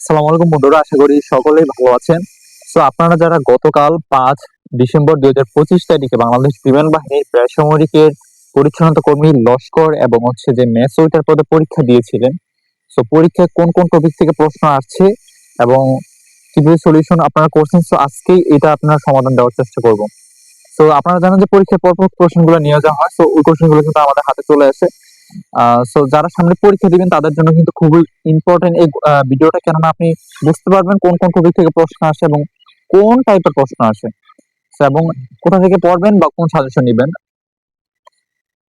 সালাম আলাইকুম বন্ধুরা, আশা করি সকলেই ভালো আছেন। তো আপনারা যারা গতকাল পাঁচ ডিসেম্বর দুই হাজার পঁচিশ তারিখে বাংলাদেশ বিমান বাহিনীর বেসামরিকের পরিচ্ছন্নতা কর্মী লস্কর এবং হচ্ছে যে মেসোইটার পদে পরীক্ষা দিয়েছিলেন। তো পরীক্ষায় কোন কোন টপিক থেকে প্রশ্ন আসছে এবং কীভাবে সলিউশন আপনারা করছেন? তো আজকেই এটা আপনারা সমাধান দেওয়ার চেষ্টা করব। তো আপনারা জানেন যে পরীক্ষার পর পর কোশ্চেনগুলো নিয়ে যাওয়া হয়। তো ওই কোশ্চেনগুলো কিন্তু আমাদের হাতে চলে আসে। সো যারা সামনে পরীক্ষা দিবেন, তাদের জন্য কিন্তু খুবই ইম্পর্টেন্ট এই ভিডিওটা। কেননা আপনি বুঝতে পারবেন কোন কোন টপিক থেকে প্রশ্ন আসে এবং কোন টাইপের প্রশ্ন আসে। এবং কোথা থেকে পড়বেন বা কোন সাজেশন নেবেন।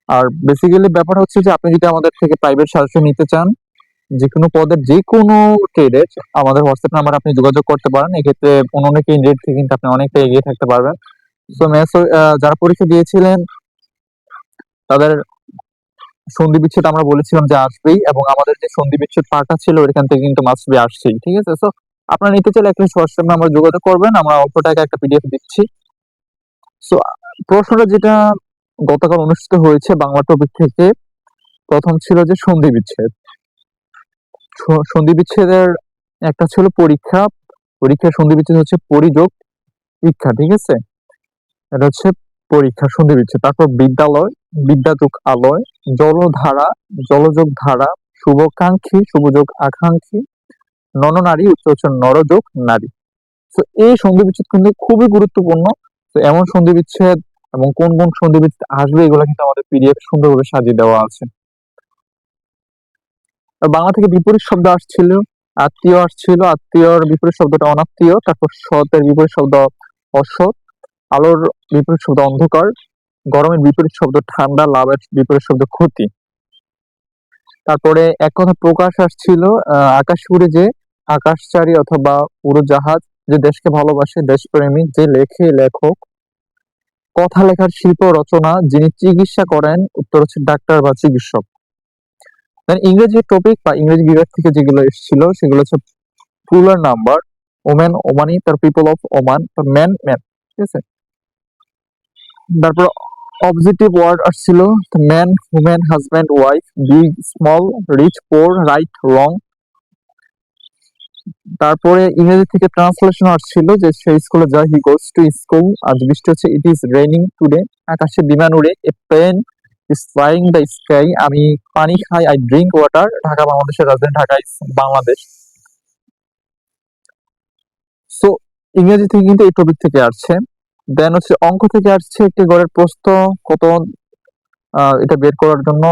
আর বেসিক্যালি ব্যাপার হচ্ছে যে, আপনি যদি আমাদের থেকে প্রাইভেট সাজেশন নিতে চান যে কোনো পদের যে কোনো ট্রেডের আমাদের হোয়াটসঅ্যাপ নাম্বার আপনি যোগাযোগ করতে পারেন। এক্ষেত্রে অনেক রেট থেকে কিন্তু আপনি অনেকটা এগিয়ে থাকতে পারবেন। যারা পরীক্ষা দিয়েছিলেন, তাদের সন্ধি বিচ্ছেদ আমরা বলেছিলাম যে আসবেই এবং আমাদের যে সন্ধি বিচ্ছেদ পার্টটা ছিল, ওইখান থেকে কিন্তু মাসবি আসছেই, ঠিক আছে? তো আপনারা নিতে চাইলে একটা হোয়াটসঅ্যাপ নাম্বার যোগাযোগ করবেন, আমরা অল্প টাকা একটা পিডিএফ দিচ্ছি। সো প্রশ্নটা যেটা গতকাল অনুষ্ঠিত হয়েছে বাংলা টপিক থেকে, প্রথম ছিল যে সন্ধি বিচ্ছেদ। সন্ধি বিচ্ছেদের একটা ছিল পরীক্ষা পরীক্ষা সন্ধি বিচ্ছেদ হচ্ছে পরিযোগ, পরীক্ষা, ঠিক আছে? এটা হচ্ছে পরীক্ষা সন্ধি বিচ্ছেদ। তারপর বিদ্যালয়, বিদ্যাযোগ আলয়, জলধারা, জলযোগ ধারা, শুভকাঙ্ক্ষী, শুভযোগ আকাঙ্ক্ষী নরনারী উত্তর হচ্ছে নরযোগ নারী। তো এই সন্ধি বিচ্ছেদ কিন্তু খুবই গুরুত্বপূর্ণ। তো এমন সন্ধি বিচ্ছেদ এবং কোন কোন সন্ধি বিচ্ছেদ আসবে, এগুলো কিন্তু আমাদের পিডিএফ সুন্দরভাবে সাজিয়ে দেওয়া আছে। বাংলা থেকে বিপরীত শব্দ আসছিল, আত্মীয় আসছিল, আত্মীয়র বিপরীত শব্দটা অনাত্মীয়, তারপর সতের বিপরীত শব্দ অসৎ আলোর বিপরীত শব্দ অন্ধকার, গরমের বিপরীত শব্দ ঠান্ডা, লাভের বিপরীত শব্দ ক্ষতি। তারপরে এক কথা প্রকাশ আসছিল আকাশ উড়ে যে আকাশচারী অথবা উড়োজাহাজ যে দেশকে ভালোবাসে, দেশপ্রেমী, যে লেখে লেখক, কথা লেখার শিল্প রচনা যিনি চিকিৎসা করেন, উত্তর হচ্ছে ডাক্তার বা চিকিৎসক। ইংরেজি টপিক বা ইংরেজি বিভাগ থেকে যেগুলো এসেছিল, সেগুলো হচ্ছে প্লুরাল নাম্বার ওমেন ওমানি তার people of woman man man ঠিক আছে? তারপর অবজেক্টিভ ওয়ার্ড আসছিল man women husband wife big small rich poor right wrong তারপরে ইংরেজি থেকে ট্রান্সলেশন আসছিল যে সে স্কুলে যায় হি গোস টু স্কুল আজ বৃষ্টি হচ্ছে ইট ইজ রেইনিং টুডে আকাশে বিমান উড়ে a plane is flying the sky আমি পানি খাই আই ড্রিঙ্ক ওয়াটার ঢাকা, বাংলাদেশের রাজধানী ঢাকা is বাংলাদেশ। সো ইংরেজি থেকে কিন্তু এই টপিক থেকে আসছে। দেন হচ্ছে অঙ্ক থেকে আসছে একটি গড়ের প্রস্থ, কত? এটা বের করার জন্য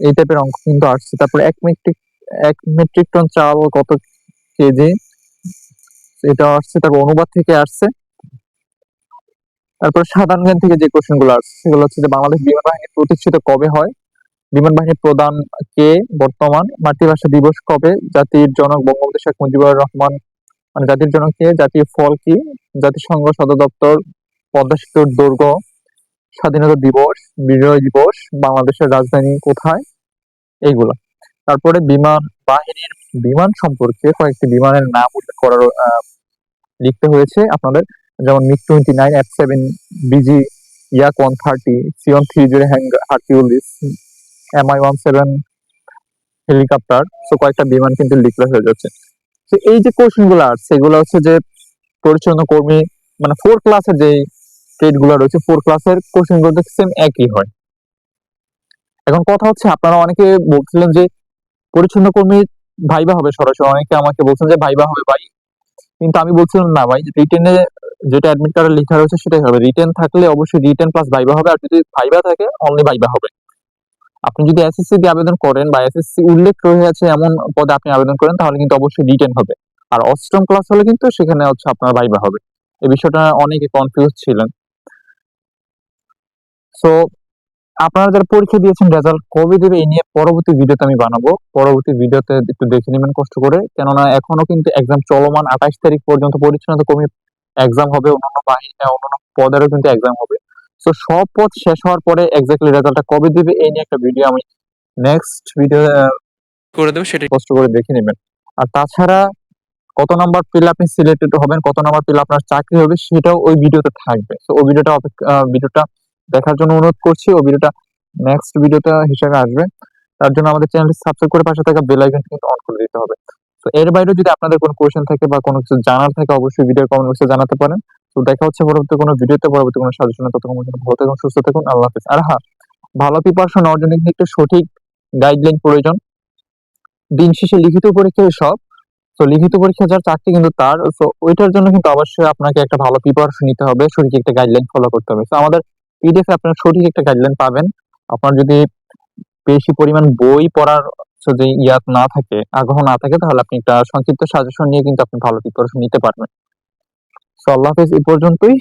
এই টাইপের অঙ্ক কিন্তু আসছে। তারপর এক মেট্রিক এক মেট্রিক টন চাল কত কেজি এটা আসছে, তারপর অনুবাদ থেকে আসছে। তারপর সাধারণ জ্ঞান থেকে যে কোশ্চেনগুলো আসছে, সেগুলো হচ্ছে যে বাংলাদেশ বিমান বাহিনী প্রতিষ্ঠিত কবে হয়? বিমান বাহিনীর প্রধান কে বর্তমান? মাতৃভাষা দিবস কবে? জাতির জনক বঙ্গবন্ধু শেখ মুজিবুর রহমান মানে জাতির জনক কে জাতীয় ফল কি? জাতিসংঘ সদর দপ্তর পদ্মা সেতুর দৈর্ঘ্য স্বাধীনতা দিবস, বিজয় দিবস, বাংলাদেশের রাজধানী কোথায়? এইগুলা। তারপরে বিমান বাহিনীর বিমান সম্পর্কে কয়েকটি বিমানের নাম উল্লেখ করার লিখতে হয়েছে আপনাদের। যেমন MiG twenty nine, F seven, busy, Yak one thirty C one three zero Hercules, M I one seven, helicopter. তো কয়েকটা বিমান কিন্তু লিখলে হয়ে যাচ্ছে। এই যে কোশ্চেনগুলো আসছে এগুলো হচ্ছে যে পরিচ্ছন্ন কর্মী মানে ফোর ক্লাসের যে ট্রেডগুলো রয়েছে ফোর ক্লাসের কোশ্চেনগুলো সেম একই হয়। এখন কথা হচ্ছে, আপনারা অনেকে বলছিলেন যে পরিচ্ছন্ন কর্মী ভাইবা হবে সরাসরি, অনেকে আমাকে বলছেন যে ভাইবা হবে ভাই। কিন্তু আমি বলছিলাম না ভাই রিটেনে যেটা অ্যাডমিট কার্ডে লেখা রয়েছে সেটাই হবে। রিটেন থাকলে অবশ্যই রিটেন প্লাস ভাইবা হবে, আর যদি ভাইবা থাকে অনলি ভাইবা হবে। আপনি যদি এসএসসি দিয়ে আবেদন করেন বা এসএসসি উল্লেখ রয়ে আছে এমন পদে আপনি আবেদন করেন, তাহলে কিন্তু অবশ্যই রিটেন হবে। আর অষ্টম ক্লাস হলে কিন্তু সেখানে হচ্ছে আপনার ভাইবা হবে। এই বিষয়টা অনেকে কনফিউজ ছিলেন। সো আপনারা যারা পরীক্ষা দিয়েছেন রেজাল্ট কবে দেবে এই নিয়ে পরবর্তী ভিডিওতে আমি বানাবো। পরবর্তী ভিডিওতে একটু দেখে নেবেন কষ্ট করে। কেননা এখনও কিন্তু এক্সাম চলমান আঠাশ তারিখ পর্যন্ত পরিচ্ছন্নতা কর্মী এক্সাম হবে, অন্যান্য বাহিনী অন্যান্য পদেরও কিন্তু এক্সাম হবে। তো সব পথ শেষ হওয়ার পরে এক্স্যাক্টলি রেজাল্টটা কবে দিবে এই নিয়ে একটা ভিডিও আমি নেক্সট ভিডিও করে দেবো সেটাই। কষ্ট করে দেখে নেবেন। আর তাছাড়া কত নাম্বার পেলে আপনি সিলেক্টেড হবেন কত নাম্বার পেলে আপনার চাকরি হবে সেটাও ওই ভিডিওতে থাকবে। তো ওই ভিডিওটা ভিডিওটা দেখার জন্য অনুরোধ করছি ও ভিডিওটা নেক্সট ভিডিওটা হিসেবে আসবে। তার জন্য আমাদের চ্যানেলটি সাবস্ক্রাইব করে পাশে থাকা বেল আইকন কিন্তু অন করে দিতে হবে। তো এর বাইরেও যদি আপনাদের কোনো কোয়েশ্চেন থাকে বা কোনো কিছু জানার থাকে অবশ্যই ভিডিও কমেন্ট বক্সে জানাতে পারেন। দেখা হচ্ছে পরবর্তী কোনো ভিডিওতে, পরবর্তী কোনো সাজেশনে ততক্ষণ ভালো থাকুন, সুস্থ থাকুন, আল্লাহ হাফিজ। আর হ্যাঁ ভালো প্রিপারেশন নেওয়ার জন্য একটু সঠিক গাইডলাইন প্রয়োজন। দিন শেষে লিখিত পরীক্ষায় সব। তো লিখিত পরীক্ষা যার চাকরি কিন্তু তার, তো ওইটার জন্য কিন্তু অবশ্যই আপনাকে একটা ভালো প্রিপারেশন নিতে হবে, সঠিক একটা গাইডলাইন ফলো করতে হবে। তো আমাদের পিডিএফ আপনার সঠিক একটা গাইডলাইন পাবেন। আপনার যদি বেশি পরিমাণ বই পড়ার যদি ইয়াত না থাকে, আগ্রহ না থাকে, তাহলে আপনি একটা সংক্ষিপ্ত সাজেশন নিয়ে কিন্তু আপনি ভালো প্রিপারেশন নিতে পারবেন। তো আল্লাহ হাফেজ এই পর্যন্তই।